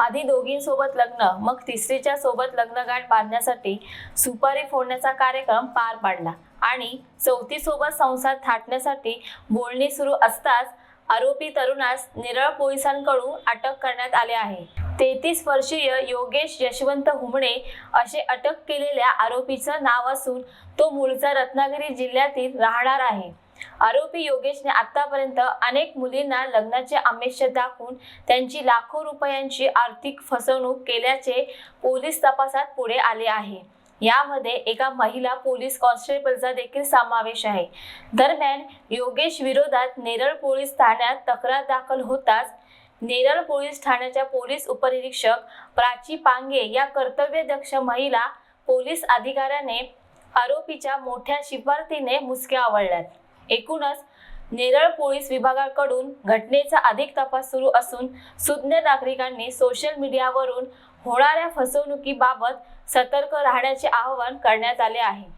आधी दोघींसोबत लग्न मग तिसरीच्या सोबत लग्नगाठ बांधण्यासाठी सुपारी फोडण्याचा कार्यक्रम पार पाडला आणि चौथी सोबत संसार थाटण्यासाठी बोलणी सुरू असताच आरोपी तरुणास निरळ पोलिसांकडून अटक करण्यात आले आहे. तेहतीस वर्षीय योगेश यशवंत हुमणे असे अटक केलेल्या आरोपीचं नाव असून तो मूळचा रत्नागिरी जिल्ह्यातील राहणार आहे. आरोपी योगेशने आतापर्यंत अनेक मुलींना लग्नाचे आमिष दाखवून त्यांची लाखो रुपयांची आर्थिक फसवणूक केल्याचे पोलीस तपासात पुढे आले आहे. यामध्ये एका महिला पोलीस कॉन्स्टेबलचा देखील समावेश आहे. दरम्यान योगेश विरोधात नेरळ पोलीस ठाण्यात तक्रार दाखल होताच नेरळ पोलीस ठाण्याच्या पोलीस उपनिरीक्षक प्राची पांगे या कर्तव्यदक्ष महिला पोलीस अधिकाऱ्याने आरोपीच्या मोठ्या शिफारतीने मुसक्या आवडल्यात एकूणच नेरळ पोलीस विभागाकडून घटनेचा अधिक तपास सुरू असून सुज्ञ नागरिकांनी सोशल मीडियावरून होणाऱ्या फसवणुकीबाबत सतर्क राहण्याचे आवाहन करण्यात आले आहे.